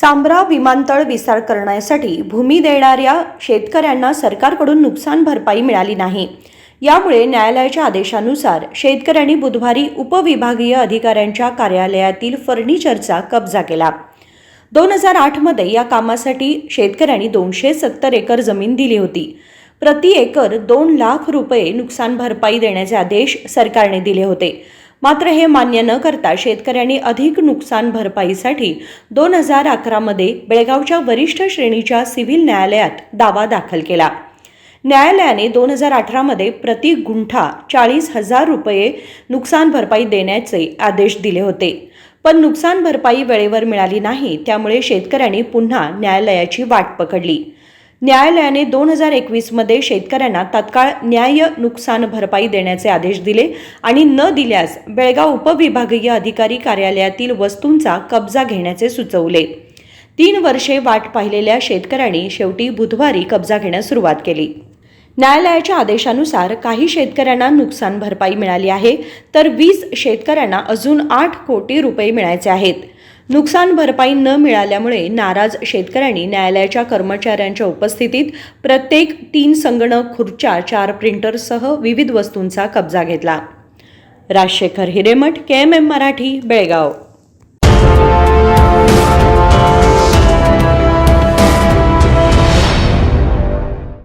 सांब्रा विमानतळ विस्तार करण्यासाठी भूमी देणाऱ्या शेतकऱ्यांना सरकारकडून नुकसान भरपाई मिळाली नाही. यामुळे न्यायालयाच्या आदेशानुसार शेतकऱ्यांनी बुधवारी उपविभागीय अधिकाऱ्यांच्या कार्यालयातील फर्निचरचा कब्जा केला. दोन हजार आठमध्ये या कामासाठी शेतकऱ्यांनी दोनशे सत्तर एकर जमीन दिली होती. प्रति एकर दोन लाख रुपये नुकसान भरपाई देण्याचे आदेश सरकारने दिले होते. मात्र हे मान्य न करता शेतकऱ्यांनी अधिक नुकसान भरपाईसाठी दोन हजार अकरामध्ये बेळगावच्या वरिष्ठ श्रेणीच्या सिव्हिल न्यायालयात दावा दाखल केला. न्यायालयाने दोन हजार अठरामध्ये प्रति गुंठा चाळीस हजार रुपये नुकसान भरपाई देण्याचे आदेश दिले होते. पण नुकसान भरपाई वेळेवर मिळाली नाही त्यामुळे शेतकऱ्यांनी पुन्हा न्यायालयाची वाट पकडली. न्यायालयाने दोन हजार एकवीसमध्ये शेतकऱ्यांना तात्काळ न्याय नुकसान भरपाई देण्याचे आदेश दिले आणि न दिल्यास बेळगाव उपविभागीय अधिकारी कार्यालयातील वस्तूंचा कब्जा घेण्याचे सुचवले. तीन वर्षे वाट पाहिलेल्या शेतकऱ्यांनी शेवटी बुधवारी कब्जा घेण्यास सुरुवात केली. न्यायालयाच्या आदेशानुसार काही शेतकऱ्यांना नुकसान भरपाई मिळाली आहे तर वीस शेतकऱ्यांना अजून आठ कोटी रुपये मिळायचे आहेत. नुकसान भरपाई न मिळाल्यामुळे नाराज शेतकऱ्यांनी न्यायालयाच्या कर्मचाऱ्यांच्या उपस्थितीत प्रत्येक तीन संगणक खुर्च्या चार प्रिंटरसह विविध वस्तूंचा कब्जा घेतला. Rajashekhar Hiremath K M M Marathi Belgaum.